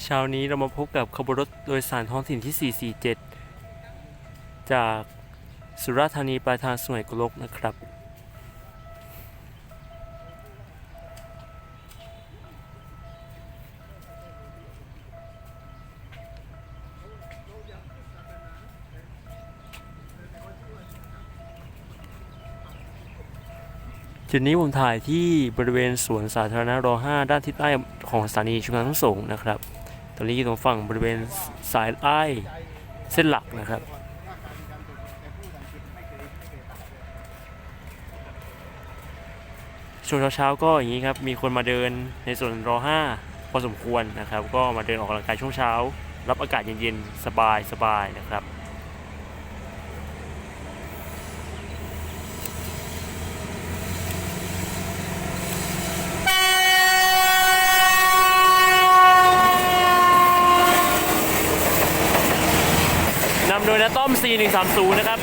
เช้านี้เรามาพบกับขบวนรถโดยสารท้องถิ่นที่ 447 จากสุราษฎร์ธานีปลายทางสวยกุลกนะครับ จุดนี้ผมถ่ายที่บริเวณสวนสาธารณะร5ด้านทิศใต้ของสถานีชุมทางทั้งสงนะครับ อนนี้อยู่ตรงฝั่งบริเวณสายไอ้เส้นหลักนะครับช่วงเช้าๆก็อย่างนี้ครับ มีคนมาเดินในส่วนร5พอสมควรนะครับ ก็มาเดินออกกำลังกายช่วงเช้า รับอากาศเย็นๆ สบายๆนะครับ นำโดยน้าต้อม C130 นะครับ